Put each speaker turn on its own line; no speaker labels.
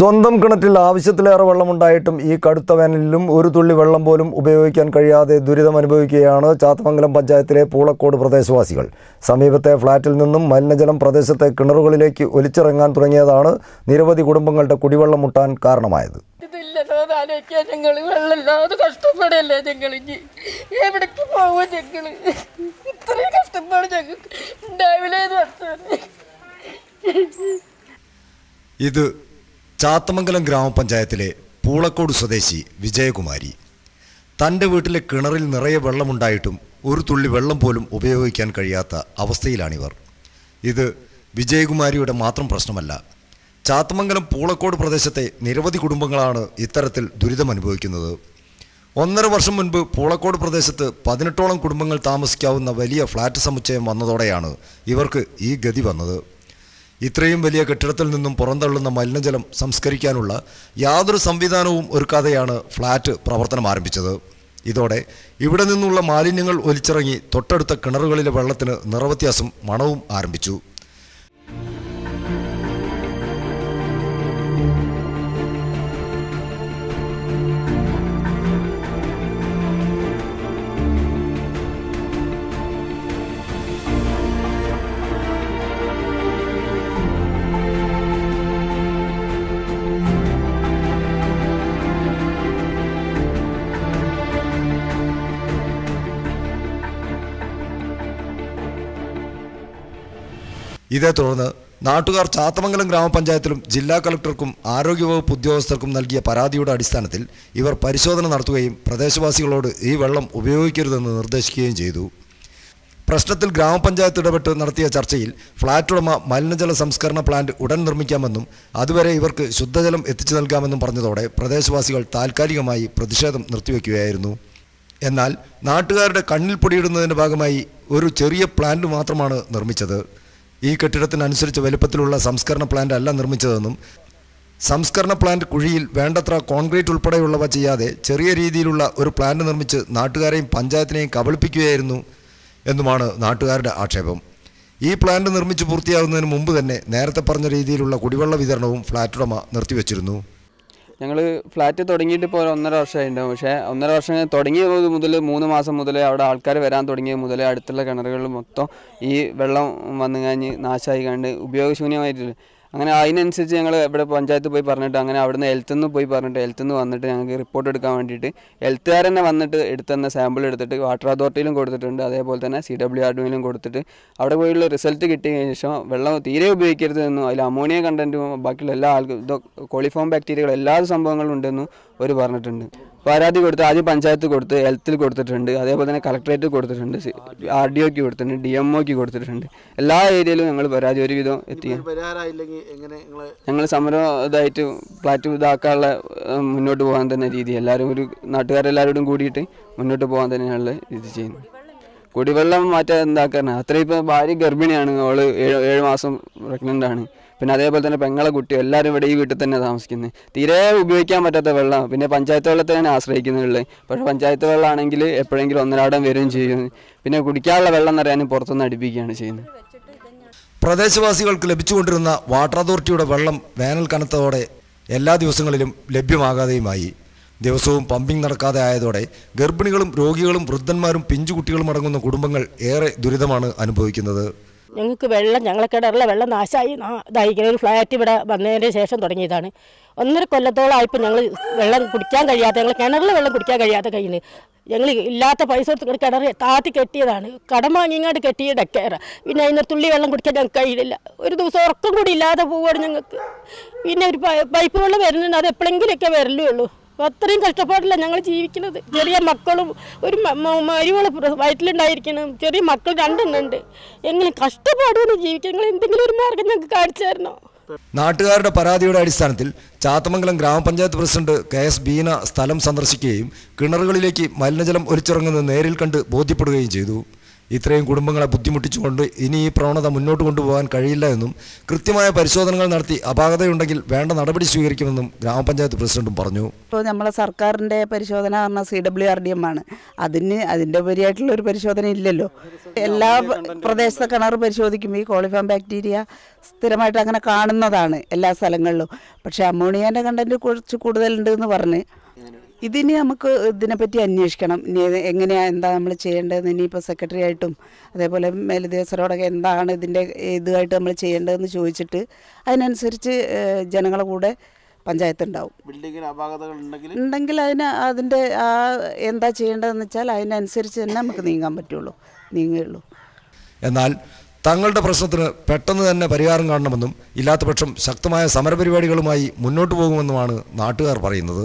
സ്വന്തം കിണറ്റിൽ ആവശ്യത്തിലേറെ വെള്ളമുണ്ടായിട്ടും ഈ കടുത്ത വേനലിലും ഒരു തുള്ളി വെള്ളം പോലും ഉപയോഗിക്കാൻ കഴിയാതെ ദുരിതം അനുഭവിക്കുകയാണ് ചാത്തമംഗലം പഞ്ചായത്തിലെ പൂളക്കോട് പ്രദേശവാസികൾ. സമീപത്തെ ഫ്ളാറ്റിൽ നിന്നും മലിനജലം പ്രദേശത്തെ കിണറുകളിലേക്ക് ഒലിച്ചിറങ്ങാൻ തുടങ്ങിയതാണ് നിരവധി കുടുംബങ്ങളുടെ കുടിവെള്ളം മുട്ടാൻ കാരണമായത്.
ഞങ്ങൾ വെള്ളമില്ലാതെ കഷ്ടപ്പെടല്ലേ ഞങ്ങൾ ഇനി? എവിടേക്ക് പോവും ഞങ്ങൾ ഇത്രയും കഷ്ടപ്പാട് ഞങ്ങൾക്ക് ഉണ്ടാവില്ലേ
ഇത് ചാത്തമംഗലം ഗ്രാമപഞ്ചായത്തിലെ പൂളക്കോട് സ്വദേശി വിജയകുമാരി. തന്റെ വീട്ടിലെ കിണറിൽ നിറയെ വെള്ളമുണ്ടായിട്ടും ഒരു തുള്ളി വെള്ളം പോലും ഉപയോഗിക്കാൻ കഴിയാത്ത അവസ്ഥയിലാണിവർ. ഇത് വിജയകുമാരിയുടെ മാത്രം പ്രശ്നമല്ല. ചാത്തമംഗലം പൂളക്കോട് പ്രദേശത്തെ നിരവധി കുടുംബങ്ങളാണ് ഇത്തരത്തിൽ ദുരിതം അനുഭവിക്കുന്നത് ഒന്നര വർഷം മുൻപ് പൂളക്കോട് പ്രദേശത്ത് പതിനെട്ടോളം കുടുംബങ്ങൾ താമസിക്കാവുന്ന വലിയ ഫ്ലാറ്റ് സമുച്ചയം വന്നതോടെയാണ് ഇവർക്ക് ഈ ഗതി വന്നത്. ഇത്രയും വലിയ കെട്ടിടത്തിൽ നിന്നും പുറന്തള്ളുന്ന മലിനജലം സംസ്കരിക്കാനുള്ള യാതൊരു സംവിധാനവും ഒരുക്കാതെയാണ് ഫ്ലാറ്റ് പ്രവർത്തനം ആരംഭിച്ചത്. ഇതോടെ ഇവിടെ നിന്നുള്ള മാലിന്യങ്ങൾ ഒലിച്ചിറങ്ങി തൊട്ടടുത്ത കിണറുകളിലെ വെള്ളത്തിന് നിറവ്യത്യാസം മണവും ആരംഭിച്ചു. ഇതേ തുടർന്ന് നാട്ടുകാർ ചാത്തമംഗലം ഗ്രാമപഞ്ചായത്തിലും ജില്ലാ കളക്ടർക്കും ആരോഗ്യവകുപ്പ് ഉദ്യോഗസ്ഥർക്കും നൽകിയ പരാതിയുടെ അടിസ്ഥാനത്തിൽ ഇവർ പരിശോധന നടത്തുകയും പ്രദേശവാസികളോട് ഈ വെള്ളം ഉപയോഗിക്കരുതെന്ന് നിർദ്ദേശിക്കുകയും ചെയ്തു. പ്രശ്നത്തിൽ ഗ്രാമപഞ്ചായത്ത് ഇടപെട്ട് നടത്തിയ ചർച്ചയിൽ ഫ്ളാറ്റ് ഉടമ മലിനജല സംസ്കരണ പ്ലാന്റ് ഉടൻ നിർമ്മിക്കാമെന്നും അതുവരെ ഇവർക്ക് ശുദ്ധജലം എത്തിച്ചു നൽകാമെന്നും പറഞ്ഞതോടെ പ്രദേശവാസികൾ താൽക്കാലികമായി പ്രതിഷേധം നിർത്തിവെക്കുകയായിരുന്നു. എന്നാൽ നാട്ടുകാരുടെ കണ്ണിൽ പൊടിയിടുന്നതിന്റെ ഭാഗമായി ഒരു ചെറിയ പ്ലാന്റ് മാത്രമാണ് നിർമ്മിച്ചത്. ഈ കെട്ടിടത്തിനനുസരിച്ച് വലുപ്പത്തിലുള്ള സംസ്കരണ പ്ലാന്റ് അല്ല നിർമ്മിച്ചതെന്നും സംസ്കരണ പ്ലാന്റ് കുഴിയിൽ വേണ്ടത്ര കോൺക്രീറ്റ് ഉൾപ്പെടെയുള്ളവ ചെയ്യാതെ ചെറിയ രീതിയിലുള്ള ഒരു പ്ലാന്റ് നിർമ്മിച്ച് നാട്ടുകാരെയും പഞ്ചായത്തിനെയും കബളിപ്പിക്കുകയായിരുന്നു എന്നുമാണ് നാട്ടുകാരുടെ ആക്ഷേപം. ഈ പ്ലാന്റ് നിർമ്മിച്ച് പൂർത്തിയാകുന്നതിന് മുമ്പ് തന്നെ നേരത്തെ പറഞ്ഞ രീതിയിലുള്ള കുടിവെള്ള വിതരണവും ഫ്ളാറ്റുടമ നിർത്തിവച്ചിരുന്നു.
ഞങ്ങൾ ഫ്ലാറ്റ് തുടങ്ങിയിട്ട് ഇപ്പോൾ ഒന്നര വർഷമായിട്ടുണ്ടാവും. പക്ഷേ ഒന്നര വർഷം തുടങ്ങിയത് മുതൽ മൂന്ന് മാസം മുതൽ അവിടെ ആൾക്കാർ വരാൻ തുടങ്ങിയത് മുതൽ അടുത്തുള്ള കിണറുകളിൽ മൊത്തം ഈ വെള്ളം വന്നു കഴിഞ്ഞ് നാശമായി കണ്ട് ഉപയോഗശൂന്യമായിട്ട് അങ്ങനെ അതിനനുസരിച്ച് ഞങ്ങൾ ഇവിടെ പഞ്ചായത്ത് പോയി പറഞ്ഞിട്ട് അങ്ങനെ അവിടുന്ന് ഹെൽത്തിൽ നിന്ന് പോയി പറഞ്ഞിട്ട് ഹെൽത്തിൽ നിന്ന് വന്നിട്ട് ഞങ്ങൾക്ക് റിപ്പോർട്ട് എടുക്കാൻ വേണ്ടിയിട്ട് ഹെൽത്തുകാർ തന്നെ വന്നിട്ട് എടുത്തുതന്ന സാമ്പിൾ എടുത്തിട്ട് വാട്ടർ അതോറിറ്റിയിലും കൊടുത്തിട്ടുണ്ട്. അതേപോലെ തന്നെ സി ഡബ്ല്യു ആർ ഡിയിലും കൊടുത്തിട്ട് അവിടെ പോയുള്ള റിസൾട്ട് കിട്ടിയ ശേഷം വെള്ളം തീരെ ഉപയോഗിക്കരുത് എന്നും അതിൽ അമോണിയ കണ്ടന്റും ബാക്കിയുള്ള എല്ലാ ആൾക്കും കോളിഫോം ബാക്ടീരിയകൾ എല്ലാ സംഭവങ്ങളും ഉണ്ടെന്നും അവർ പറഞ്ഞിട്ടുണ്ട്. പരാതി കൊടുത്ത് ആദ്യം പഞ്ചായത്ത് കൊടുത്ത് ഹെൽത്തിൽ കൊടുത്തിട്ടുണ്ട്. അതേപോലെ തന്നെ കളക്ടറേറ്റ് കൊടുത്തിട്ടുണ്ട്. ആർ ഡി ഒക്ക് കൊടുത്തിട്ടുണ്ട്. ഡി എം ഒക്ക് കൊടുത്തിട്ടുണ്ട്. എല്ലാ ഏരിയയിലും ഞങ്ങൾ പരാതി ഒരുവിധം എത്തിക്കാൻ ഞങ്ങൾ സമരം ഇതായിട്ട് ഫ്ലാറ്റ് ഇതാക്കാനുള്ള മുന്നോട്ട് പോകാൻ തന്നെ രീതി. എല്ലാവരും ഒരു നാട്ടുകാരെല്ലാവരോടും കൂടിയിട്ട് മുന്നോട്ട് പോകാൻ തന്നെയാണ് ഇത് ചെയ്യുന്നത് കുടിവെള്ളം മാറ്റാൻ എന്താക്കാനാണ് അത്രയും ഇപ്പോൾ ഭാര്യ ഗർഭിണിയാണ്. അവൾ ഏഴ് ഏഴ് മാസം പ്രഗ്നന്റ് ആണ്. പിന്നെ അതേപോലെ തന്നെ പെങ്ങളെ കുട്ടി. എല്ലാവരും ഇവിടെ ഈ വീട്ടിൽ തന്നെ താമസിക്കുന്നത് തീരെ ഉപയോഗിക്കാൻ പറ്റാത്ത വെള്ളം. പിന്നെ പഞ്ചായത്ത് വെള്ളത്തിനാണ് ആശ്രയിക്കുന്നുള്ളത് പക്ഷേ പഞ്ചായത്ത് വെള്ളമാണെങ്കിൽ എപ്പോഴെങ്കിലും ഒന്നരാടം വരികയും ചെയ്യും. പിന്നെ കുടിക്കാനുള്ള വെള്ളം നിറയാനും പുറത്തുനിന്ന് അടുപ്പിക്കുകയാണ് ചെയ്യുന്നത്.
പ്രദേശവാസികൾക്ക് ലഭിച്ചുകൊണ്ടിരുന്ന വാട്ടർ അതോറിറ്റിയുടെ വെള്ളം വേനൽ കനത്തതോടെ എല്ലാ ദിവസങ്ങളിലും ലഭ്യമാകാതെയുമായി. ദിവസവും പമ്പിംഗ് നടക്കാതെ ആയതോടെ ഗർഭിണികളും രോഗികളും വൃദ്ധന്മാരും പിഞ്ചുകുട്ടികളും അടങ്ങുന്ന കുടുംബങ്ങൾ ഏറെ ദുരിതമാണ് അനുഭവിക്കുന്നത്.
ഞങ്ങൾക്ക് വെള്ളം ഞങ്ങളെ കിണറിലെ വെള്ളം നാശമായി. ഇതായിരിക്കുന്ന ഒരു ഫ്ലാറ്റ് ഇവിടെ വന്നതിന് ശേഷം തുടങ്ങിയതാണ്. ഒന്നര കൊല്ലത്തോളമായിപ്പോൾ ഞങ്ങൾ വെള്ളം കുടിക്കാൻ കഴിയാത്ത ഞങ്ങൾ കിണറിൽ വെള്ളം കുടിക്കാൻ കഴിയാത്ത കഴിഞ്ഞ് ഞങ്ങൾ ഇല്ലാത്ത പൈസ കൊടുത്ത് കിണർ താത്തി കെട്ടിയതാണ്. കടം വാങ്ങിങ്ങാണ്ട് കെട്ടിയ ഡക്കേറ. പിന്നെ അതിനൊരു തുള്ളി വെള്ളം കുടിക്കാൻ ഞങ്ങൾക്ക് കഴിയില്ല. ഒരു ദിവസം ഉറക്കം കൂടി ഇല്ലാതെ പോവുകയാണ് ഞങ്ങൾക്ക്. പിന്നെ ഒരു പൈപ്പ് വെള്ളം വരുന്നുണ്ട്. അത് എപ്പോഴെങ്കിലുമൊക്കെ വരലേ ഉള്ളൂ അത്രയും കഷ്ടപ്പാടില്ല ഞങ്ങൾ ജീവിക്കുന്നത്. ചെറിയ മക്കളും ഒരു മരുവൾ വയറ്റിലുണ്ടായിരിക്കണം ചെറിയ മക്കൾ രണ്ടെണ്ണുണ്ട് എങ്ങനെ കഷ്ടപ്പാടുകൊണ്ട് ജീവിക്കാൻ? നിങ്ങൾ എന്തെങ്കിലും ഒരു മാർഗം ഞങ്ങൾക്ക് കാണിച്ചു തരണോ?
നാട്ടുകാരുടെ പരാതിയുടെ അടിസ്ഥാനത്തിൽ ചാത്തമംഗലം ഗ്രാമപഞ്ചായത്ത് പ്രസിഡന്റ് കെ എസ് ബീന സ്ഥലം സന്ദർശിക്കുകയും കിണറുകളിലേക്ക് മലിനജലം ഒലിച്ചിറങ്ങുന്നത് നേരിൽ കണ്ട് ബോധ്യപ്പെടുകയും ചെയ്തു. ഇത്രയും കുടുംബങ്ങളെ ബുദ്ധിമുട്ടിച്ചുകൊണ്ട് ഇനി ഈ പ്രവണത മുന്നോട്ട് കൊണ്ടുപോകാൻ കഴിയില്ല എന്നും കൃത്യമായ പരിശോധനകൾ നടത്തി അപാകതയുണ്ടെങ്കിൽ വേണ്ട നടപടി സ്വീകരിക്കുമെന്നും ഗ്രാമപഞ്ചായത്ത് പ്രസിഡന്റും പറഞ്ഞു.
ഇപ്പോൾ നമ്മളെ സർക്കാരിന്റെ പരിശോധന പറഞ്ഞാൽ C W R D M ആണ്. അതിന് അതിന്റെ ഉപരിയായിട്ടുള്ള ഒരു പരിശോധന ഇല്ലല്ലോ. എല്ലാ പ്രദേശത്തെ കിണർ പരിശോധിക്കുമ്പോൾ ഈ കോളിഫാം ബാക്ടീരിയ സ്ഥിരമായിട്ട് അങ്ങനെ കാണുന്നതാണ് എല്ലാ സ്ഥലങ്ങളിലും. പക്ഷേ അമോണിയാന്റെ കണ്ടന്റ് കുറച്ച് കൂടുതലുണ്ട് എന്ന് പറഞ്ഞ് ഇതിന് നമുക്ക് ഇതിനെപ്പറ്റി അന്വേഷിക്കണം. ഇനി ഇത് എങ്ങനെയാ എന്താ നമ്മൾ ചെയ്യേണ്ടതെന്ന് ഇനിയിപ്പോൾ സെക്രട്ടറി ആയിട്ടും അതേപോലെ മേലുദ്യോഗസ്ഥരോടൊക്കെ എന്താണ് ഇതിന്റെ ഇതുമായിട്ട് നമ്മൾ ചെയ്യേണ്ടതെന്ന് ചോദിച്ചിട്ട് അതിനനുസരിച്ച് ജനങ്ങളെ കൂടെ പഞ്ചായത്ത് ഉണ്ടാവും
ഉണ്ടെങ്കിൽ
ഉണ്ടെങ്കിൽ അതിന് അതിന്റെ ആ എന്താ ചെയ്യേണ്ടതെന്ന് വെച്ചാൽ അതിനനുസരിച്ച് തന്നെ നമുക്ക് നീങ്ങാൻ പറ്റുള്ളൂ. നീങ്ങുകയുള്ളൂ.
എന്നാൽ തങ്ങളുടെ പ്രശ്നത്തിന് പെട്ടെന്ന് തന്നെ പരിഹാരം കാണണമെന്നും ഇല്ലാത്ത പക്ഷം ശക്തമായ സമരപരിപാടികളുമായി മുന്നോട്ട് പോകുമെന്നുമാണ് നാട്ടുകാർ പറയുന്നത്.